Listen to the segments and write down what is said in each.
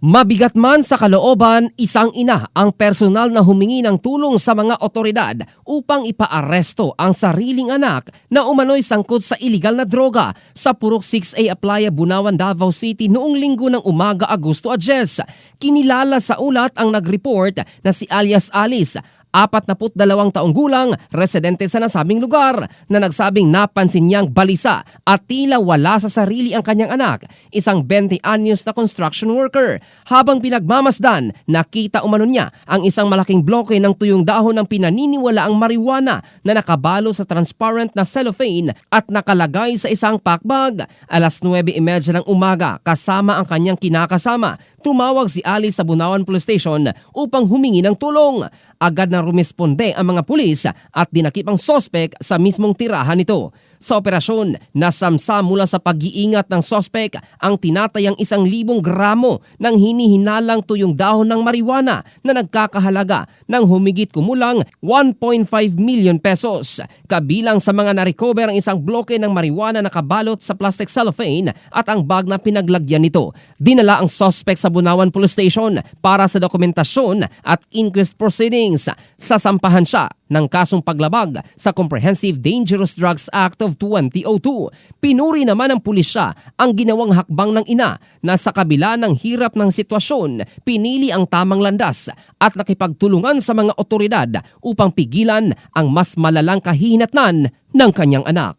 Mabigat man sa kalooban, isang ina ang personal na humingi ng tulong sa mga otoridad upang ipaaresto ang sariling anak na umano'y sangkot sa iligal na droga sa Purok 6A Aplaya, Bunawan, Davao City noong linggo ng umaga Agosto 10. Kinilala sa ulat ang nag-report na si alias Alice 42 taong gulang, residente sa nasabing lugar, na nagsabing napansin niyang balisa at tila wala sa sarili ang kanyang anak, isang 20 anyos na construction worker. Habang pinagmamasdan, nakita umano niya ang isang malaking bloke ng tuyong dahon ng pinaniniwala ang marijuana na nakabalo sa transparent na cellophane at nakalagay sa isang packbag. Alas 9.30 ng umaga, kasama ang kanyang kinakasama, tumawag si Alice sa Bunawan Police Station upang humingi ng tulong. Agad na ang mga pulis at dinakip ang sospek sa mismong tirahan nito. Sa operasyon, nasamsa mula sa pag-iingat ng sospek ang tinatayang isang libong gramo ng hinihinalang tuyong dahon ng marijuana na nagkakahalaga ng humigit kumulang 1.5 million pesos. Kabilang sa mga narecover ang isang bloke ng marijuana na kabalot sa plastic cellophane at ang bag na pinaglagyan nito. Dinala ang sospek sa Bunawan Police Station para sa dokumentasyon at inquest proceedings. Sasampahan siya ng kasong paglabag sa Comprehensive Dangerous Drugs Act of 2002. Pinuri naman ng pulisya ang ginawang hakbang ng ina na sa kabila ng hirap ng sitwasyon, pinili ang tamang landas at nakipagtulungan sa mga otoridad upang pigilan ang mas malalang kahinatnan ng kanyang anak.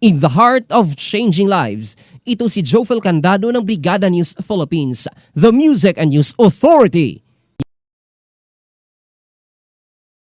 In the heart of changing lives, ito si Jofel Candado ng Brigada News Philippines, the Music and News Authority